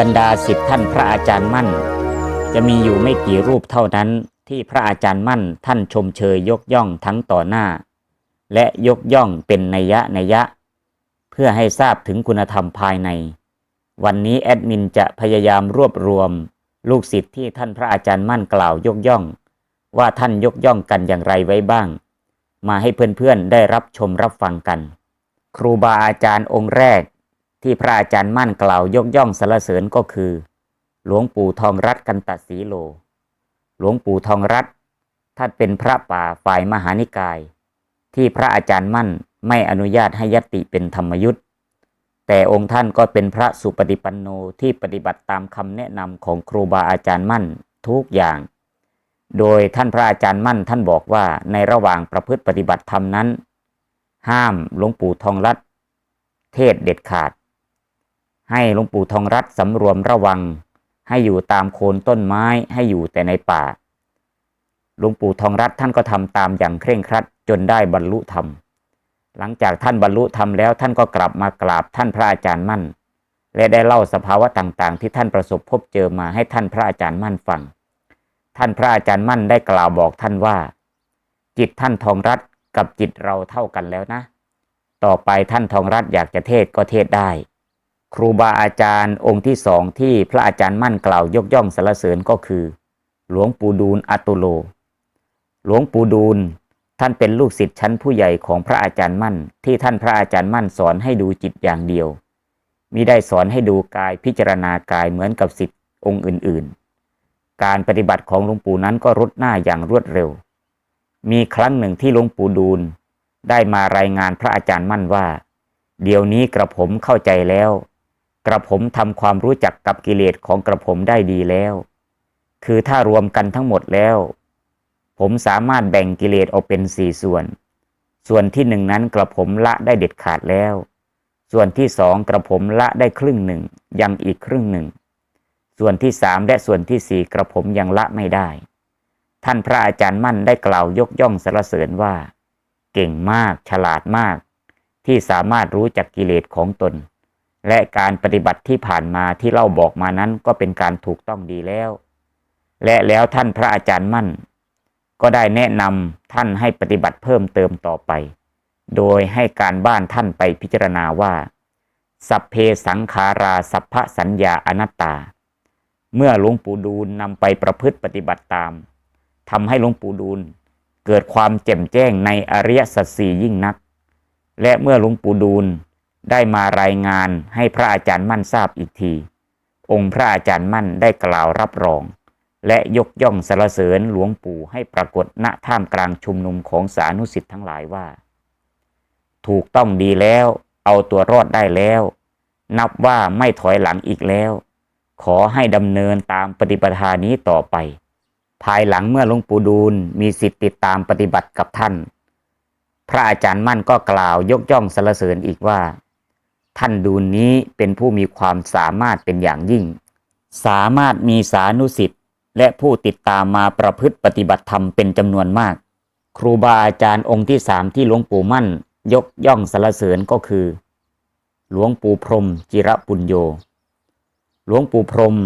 บรรดาสิบท่านพระอาจารย์มั่น จะมีอยู่ไม่กี่รูปเท่านั้นที่พระอาจารย์มั่นท่านชมเชยยกย่องทั้งต่อหน้า และยกย่องเป็นนัยยะนัยยะ เพื่อให้ทราบถึงคุณธรรมภายใน วันนี้แอดมินจะพยายามรวบรวม ลูกศิษย์ที่ท่านพระอาจารย์มั่นกล่าวยกย่อง ว่าท่านยกย่องกันอย่างไรไว้บ้าง มาให้เพื่อนๆได้รับชมรับฟังกัน ครูบาอาจารย์องค์แรก ที่พระอาจารย์มั่นกล่าวยกย่องสรรเสริญก็คือ หลวงปู่ทองรัตน์กันตสีโล หลวงปู่ทองรัตน์ท่านเป็นพระป่าฝ่ายมหานิกาย ที่พระอาจารย์มั่นไม่อนุญาตให้ยติเป็นธรรมยุทธ์แต่องค์ท่านก็เป็นพระสุปฏิปันโนที่ปฏิบัติตามคำแนะนำของครูบาอาจารย์มั่นทุกอย่าง โดยท่านพระอาจารย์มั่นท่านบอกว่าในระหว่างประพฤติปฏิบัติธรรมนั้น ห้ามหลวงปู่ทองรัตน์เทศเด็ดขาด ให้หลวงปู่ทองรัตสำรวมระวัง ให้อยู่ตามโคนต้นไม้ให้อยู่แต่ในป่าหลวงปู่ทองรัตท่านก็ทำตามอย่างเคร่งครัดจนได้บรรลุธรรม หลังจากท่านบรรลุธรรมแล้วท่านก็กลับมากราบท่านพระอาจารย์มั่น และได้เล่าสภาวะต่างๆ ที่ท่านประสบพบเจอมาให้ท่านพระอาจารย์มั่นฟัง ท่านพระอาจารย์มั่นได้กล่าวบอกท่านว่า จิตท่านทองรัตกับจิตเราเท่ากันแล้วนะ ต่อไปท่านทองรัตอยากจะเทศก็เทศได้ ครูบาอาจารย์องค์ที่สองที่พระอาจารย์มั่นกล่าวยกย่องสรรเสริญก็คือ หลวงปู่ดูลอัตุโล หลวงปู่ดูลท่านเป็นลูกศิษย์ชั้นผู้ใหญ่ของพระอาจารย์มั่น ที่ท่านพระอาจารย์มั่นสอนให้ดูจิตอย่างเดียวมิได้สอนให้ดูกายพิจารณากายเหมือนกับศิษย์องค์อื่นๆ การปฏิบัติของหลวงปู่นั้นก็รุดหน้าอย่างรวดเร็ว มีครั้งหนึ่งที่หลวงปู่ดูลได้มารายงานพระอาจารย์มั่นว่า เดี๋ยวนี้กระผมเข้าใจแล้ว กระผมทำความรู้จักกับกิเลสของกระผมได้ดีแล้ว คือถ้ารวมกันทั้งหมดแล้ว ผมสามารถแบ่งกิเลสออกเป็นสี่ส่วน ส่วนที่หนึ่งนั้นกระผมละได้เด็ดขาดแล้ว ส่วนที่สองกระผมละได้ครึ่งหนึ่งยังอีกครึ่งหนึ่ง ส่วนที่สามและส่วนที่สี่กระผมยังละไม่ได้ ท่านพระอาจารย์มั่นได้กล่าวยกย่องสรรเสริญว่า เก่งมากฉลาดมาก ที่สามารถรู้จักกิเลสของตน และการปฏิบัติที่ผ่านมาที่เล่าบอกมานั้นก็เป็นการถูกต้องดีแล้ว และแล้วท่านพระอาจารย์มั่น ก็ได้แนะนำท่านให้ปฏิบัติเพิ่มเติมต่อไป โดยให้การบ้านท่านไปพิจารณาว่า สัพเพสังขาราสัพพสัญญาอนัตตา เมื่อหลวงปู่ดูลนำไปประพฤติปฏิบัติตามทำให้หลวงปู่ดูลเกิดความแจ่มแจ้งในอริยสัจสี่ยิ่งนัก และเมื่อหลวงปู่ดูล ได้มารายงานให้พระอาจารย์มั่นทราบอีกที องค์พระอาจารย์มั่นได้กล่าวรับรอง และยกย่องสรรเสริญหลวงปู่ให้ปรากฏณท่ามกลางชุมนุมของสานุสิทธิ์ทั้งหลายว่า ถูกต้องดีแล้ว เอาตัวรอดได้แล้ว นับว่าไม่ถอยหลังอีกแล้ว ขอให้ดำเนินตามปฏิปทานี้ต่อไป ภายหลังเมื่อหลวงปู่ดูลมีสิทธิ์ติดตามปฏิบัติกับท่าน พระอาจารย์มั่นก็กล่าวยกย่องสรรเสริญอีกว่า ท่านดูนี้เป็นผู้มีความสามารถเป็นอย่างยิ่ง สามารถมีสานุสิทธิ์และผู้ติดตามมาประพฤติปฏิบัติธรรมเป็นจำนวนมาก ครูบาอาจารย์องค์ที่สามที่หลวงปู่มั่น ยกย่องสรรเสริญก็คือ หลวงปู่พรมจิระปุญโญหลวงปู่พรม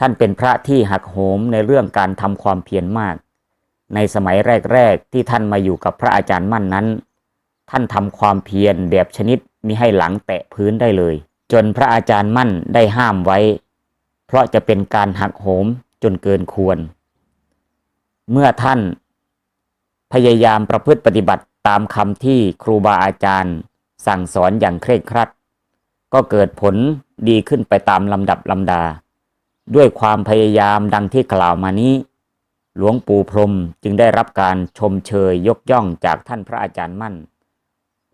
ท่านเป็นพระที่หักโหมในเรื่องการทำความเพียรมาก ในสมัยแรก ๆ ที่ท่านมาอยู่กับพระอาจารย์มั่นนั้น ท่านทำความเพียรแบบชนิด มิให้หลังแตะพื้นได้เลย จนพระอาจารย์มั่นได้ห้ามไว้ เพราะจะเป็นการหักโหมจนเกินควร เมื่อท่านพยายามประพฤติปฏิบัติตามคำที่ครูบาอาจารย์ สั่งสอนอย่างเคร่งครัด ก็เกิดผลดีขึ้นไปตามลำดับลำดา ด้วยความพยายามดังที่กล่าวมานี้ หลวงปู่พรมจึงได้รับการชมเชยยกย่องจากท่านพระอาจารย์มั่น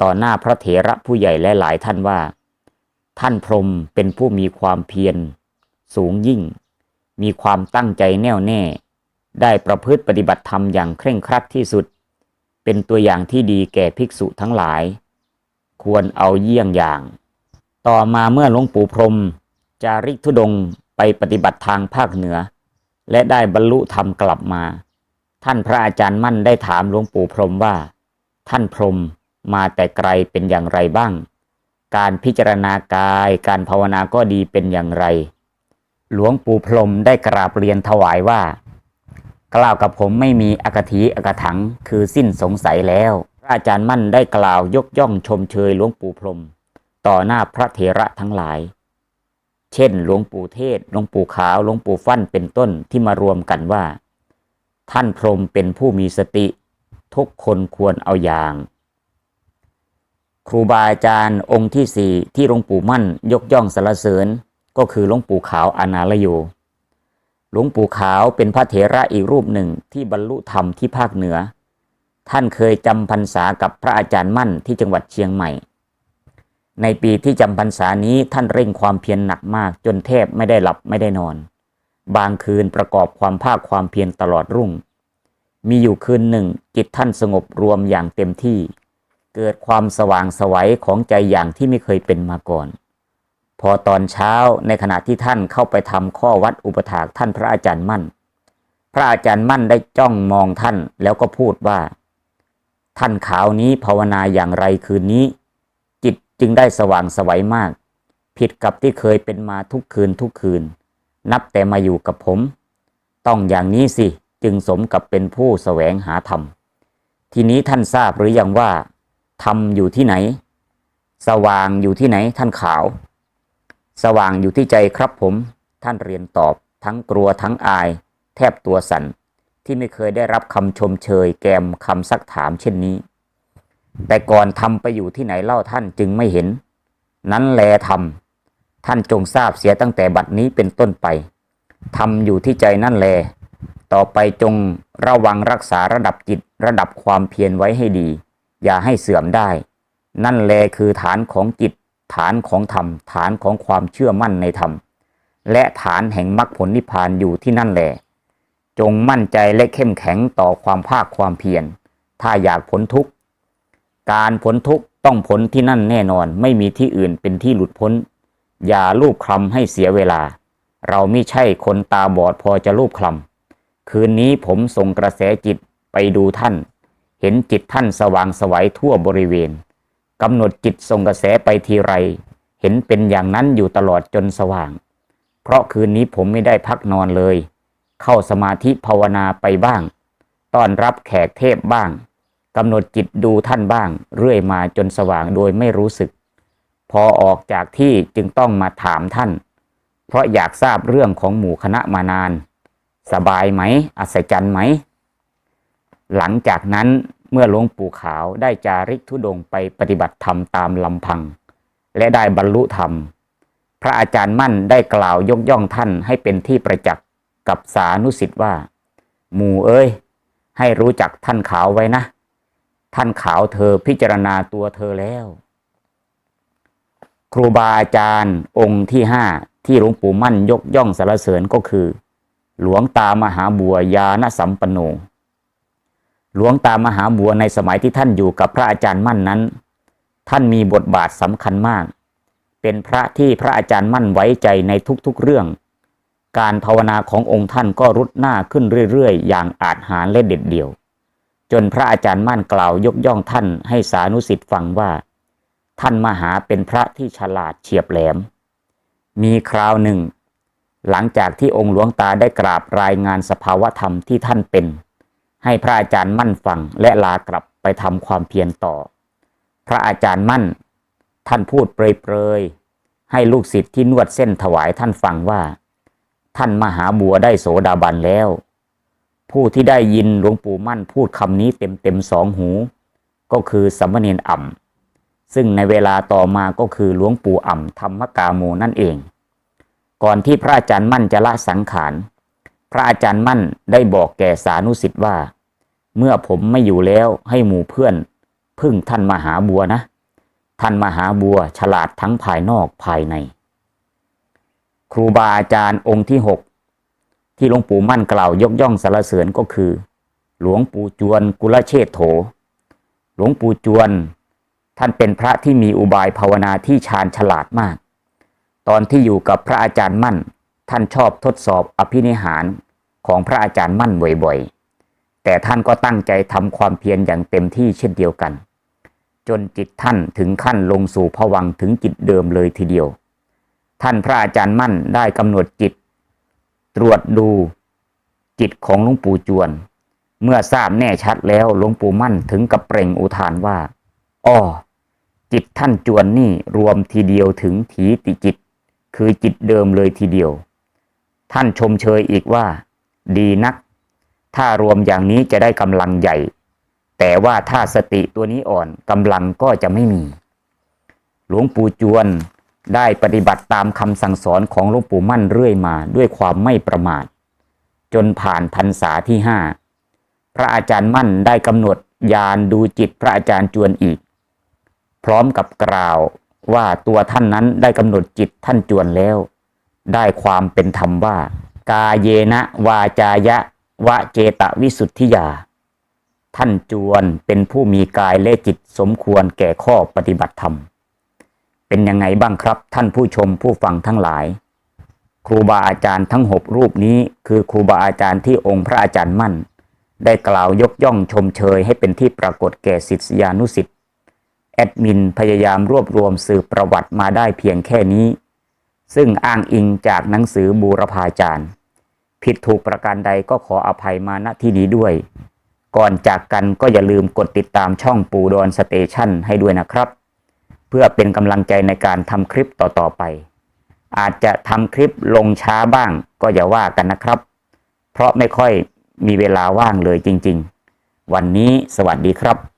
ต่อหน้าพระเถระผู้ใหญ่และหลายท่านว่า ท่านพรมเป็นผู้มีความเพียร สูงยิ่ง มีความตั้งใจแน่วแน่ ได้ประพฤติปฏิบัติธรรมอย่างเคร่งครัดที่สุด เป็นตัวอย่างที่ดีแก่ภิกษุทั้งหลาย ควรเอาเยี่ยงอย่าง ต่อมาเมื่อหลวงปู่พรม จาริกธุดงไปปฏิบัติทางภาคเหนือ และได้บรรลุธรรมกลับมา ท่านพระอาจารย์มั่นได้ถามหลวงปู่พรมว่า ท่านพรม มาแต่ไกลเป็นอย่างไรบ้าง การพิจารณากาย การภาวนาก็ดีเป็นอย่างไร หลวงปู่พรมได้กราบเรียนถวายว่า กล่าวกับผมไม่มีอกถีอกถังคือสิ้นสงสัยแล้ว พระอาจารย์มั่นได้กล่าวยกย่องชมเชยหลวงปู่พรม ต่อหน้าพระเถระทั้งหลาย เช่น หลวงปู่เทศ หลวงปู่ขาว หลวงปู่ฟั่นเป็นต้นที่มารวมกันว่า ท่านพรมเป็นผู้มีสติ ทุกคนควรเอาอย่าง ครูบาอาจารย์องค์ที่สี่ที่หลวงปู่มั่นยกย่องสรรเสริญ ก็คือหลวงปู่ขาวอนาลโยหลวงปู่ขาวเป็นพระเถระอีกรูปหนึ่งที่บรรลุธรรมที่ภาคเหนือ ท่านเคยจำพรรษากับพระอาจารย์มั่นที่จังหวัดเชียงใหม่ ในปีที่จำพรรษานี้ท่านเร่งความเพียรหนักมากจนแทบไม่ได้หลับไม่ได้นอน บางคืนประกอบความภาคความเพียรตลอดรุ่ง มีอยู่คืนหนึ่งจิตท่านสงบรวมอย่างเต็มที่ เกิดความสว่างสวัยของใจอย่างที่ไม่เคยเป็นมาก่อน พอตอนเช้าในขณะที่ท่านเข้าไปทำข้อวัดอุปถากท่านพระอาจารย์มั่น พระอาจารย์มั่นได้จ้องมองท่านแล้วก็พูดว่า ท่านขาวนี้ภาวนาอย่างไรคืนนี้ จิตจึงได้สว่างสวัยมาก ผิดกับที่เคยเป็นมาทุกคืนทุกคืน นับแต่มาอยู่กับผม ต้องอย่างนี้สิจึงสมกับเป็นผู้แสวงหาธรรม ทีนี้ท่านทราบหรือยังว่า ธรรมอยู่ที่ไหน สว่างอยู่ที่ไหนท่านขาว สว่างอยู่ที่ใจครับผม ท่านเรียนตอบทั้งกลัวทั้งอาย แทบตัวสั่นที่ไม่เคยได้รับคำชมเชยแกมคำซักถามเช่นนี้ แต่ก่อนทำไปอยู่ที่ไหนเล่าท่านจึงไม่เห็น นั้นแลทำท่านจงทราบเสียตั้งแต่บัดนี้เป็นต้นไปทำอยู่ที่ใจนั่นแล ต่อไปจงระวังรักษาระดับจิตระดับความเพียรไว้ให้ดี อย่าให้เสื่อมได้ นั่นแลคือฐานของจิต ฐานของธรรม ฐานของความเชื่อมั่นในธรรม และฐานแห่งมรรคผลนิพพานอยู่ที่นั่นแล จงมั่นใจและเข้มแข็งต่อความภาคความเพียร ถ้าอยากพ้นทุกข์ การพ้นทุกข์ต้องพ้นที่นั่นแน่นอน ไม่มีที่อื่นเป็นที่หลุดพ้น อย่าลูบคลำให้เสียเวลา เราไม่ใช่คนตาบอดพอจะลูบคลำคืนนี้ผมส่งกระแสจิตไปดูท่าน เห็นจิตท่านสว่างสวัยทั่วบริเวณกำหนดจิตส่งกระแสไปทีไร เห็นเป็นอย่างนั้นอยู่ตลอดจนสว่าง เพราะคืนนี้ผมไม่ได้พักนอนเลย เข้าสมาธิภาวนาไปบ้าง ต้อนรับแขกเทพบ้างกำหนดจิตดูท่านบ้าง เรื่อยมาจนสว่างโดยไม่รู้สึก พอออกจากที่จึงต้องมาถามท่าน เพราะอยากทราบเรื่องของหมู่คณะมานาน สบายไหม อัศจรรย์ไหม หลังจากนั้นเมื่อหลวงปู่ขาวได้จาริกธุดงไปปฏิบัติธรรมตามลำพัง และได้บรรลุธรรม พระอาจารย์มั่นได้กล่าวยกย่องท่านให้เป็นที่ประจักษ์กับสานุสิทธิ์ว่า หมู่เอ้ย ให้รู้จักท่านขาวไว้นะ ท่านขาวเธอพิจารณาตัวเธอแล้ว ครูบาอาจารย์องค์ที่ห้าที่หลวงปู่มั่นยกย่องสรรเสริญก็คือ หลวงตามหาบัวยานสัมปันโน หลวงตามหาบัวในสมัยที่ท่านอยู่กับพระอาจารย์มั่นนั้น ท่านมีบทบาทสำคัญมาก เป็นพระที่พระอาจารย์มั่นไว้ใจในทุกๆเรื่อง การภาวนาขององค์ท่านก็รุดหน้าขึ้นเรื่อยๆ อย่างอาจหารและเด็ดเดี่ยว จนพระอาจารย์มั่นกล่าวยกย่องท่านให้สานุสิทธิ์ฟังว่า ท่านมหาเป็นพระที่ฉลาดเฉียบแหลม มีคราวหนึ่ง หลังจากที่องค์หลวงตาได้กราบรายงานสภาวธรรมที่ท่านเป็น ให้พระอาจารย์มั่นฟังและลากลับไปทำความเพียรต่อ พระอาจารย์มั่น ท่านพูดเปรยๆให้ลูกศิษย์ที่นวดเส้นถวายท่านฟังว่า ท่านมหาบัวได้โสดาบันแล้ว ผู้ที่ได้ยินหลวงปู่มั่นพูดคำนี้เต็มๆสองหู ก็คือสัมมเนนอ่ำซึ่งในเวลาต่อมาก็คือหลวงปู่อ่ำธรรมกาโมนั่นเอง ก่อนที่พระอาจารย์มั่นจะละสังขารพระอาจารย์มั่นได้บอกแก่สานุสิทธิ์ว่า เมื่อผมไม่อยู่แล้วให้หมู่เพื่อน พึ่งท่านมหาบัวนะ ท่านมหาบัวฉลาดทั้งภายนอกภายใน ครูบาอาจารย์องค์ที่หกที่หลวงปู่มั่นกล่าวยกย่องสรรเสริญก็คือ หลวงปู่จวนกุลเชษโถ หลวงปู่จวน ท่านเป็นพระที่มีอุบายภาวนาที่ชาญฉลาดมาก ตอนที่อยู่กับพระอาจารย์มั่น ท่านชอบทดสอบอภินิหารของพระอาจารย์มั่นบ่อยๆ แต่ท่านก็ตั้งใจทำความเพียรอย่างเต็มที่เช่นเดียวกัน จนจิตท่านถึงขั้นลงสู่ภวังถึงจิตเดิมเลยทีเดียว ท่านพระอาจารย์มั่นได้กำหนดจิต ตรวจดูจิตของหลวงปู่จวน เมื่อทราบแน่ชัดแล้วหลวงปู่มั่นถึงกับเปล่งอุทานว่าอ้อจิตท่านจวนนี่รวมทีเดียวถึงถีติจิต คือจิตเดิมเลยทีเดียว ท่านชมเชยอีกว่า ดีนัก ถ้ารวมอย่างนี้จะได้กำลังใหญ่ แต่ว่าถ้าสติตัวนี้อ่อนกำลังก็จะไม่มี หลวงปู่จวนได้ปฏิบัติตามคำสั่งสอนของหลวงปู่มั่นเรื่อยมาด้วยความไม่ประมาท จนผ่านพรรษาที่ห้าพระอาจารย์มั่นได้กำหนดยานดูจิตพระอาจารย์จวนอีก พร้อมกับกล่าวว่าตัวท่านนั้นได้กำหนดจิตท่านจวนแล้ว ได้ความเป็นธรรมว่า กาเยนะวาจายะ วะเจตวิสุทธิยา ท่านจวนเป็นผู้มีกายและจิตสมควรแก่ข้อปฏิบัติธรรม เป็นยังไงบ้างครับท่านผู้ชมผู้ฟังทั้งหลาย ครูบาอาจารย์ทั้งหกรูปนี้คือครูบาอาจารย์ที่องค์พระอาจารย์มั่น ได้กล่าวยกย่องชมเชยให้เป็นที่ปรากฏแก่ศิษยานุศิษย์แอดมินพยายามรวบรวมสืบประวัติมาได้เพียงแค่นี้ ซึ่งอ้างอิงจากหนังสือบูรพาจารย์ ผิดถูกประการใดก็ขออภัยมาณที่นี้ด้วย ก่อนจากกันก็อย่าลืมกดติดตามช่องปูดอนสเตชันให้ด้วยนะครับ เพื่อเป็นกำลังใจในการทำคลิปต่อๆไป อาจจะทำคลิปลงช้าบ้างก็อย่าว่ากันนะครับ เพราะไม่ค่อยมีเวลาว่างเลยจริง ๆ วันนี้สวัสดีครับ